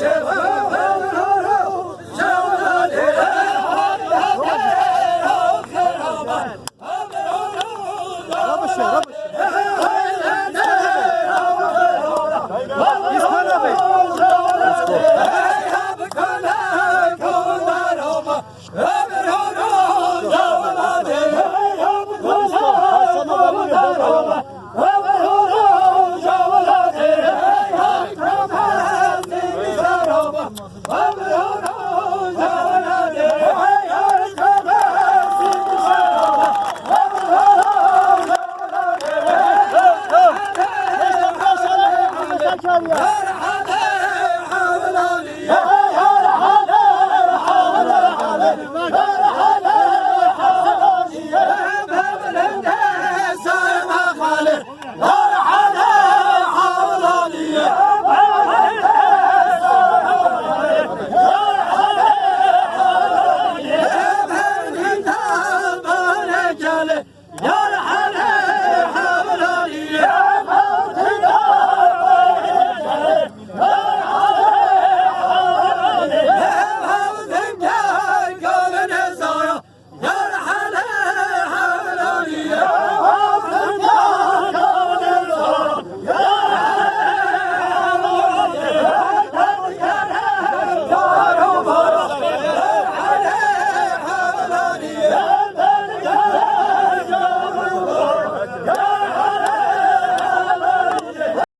Rubbish, rubbish. Jugoslavia!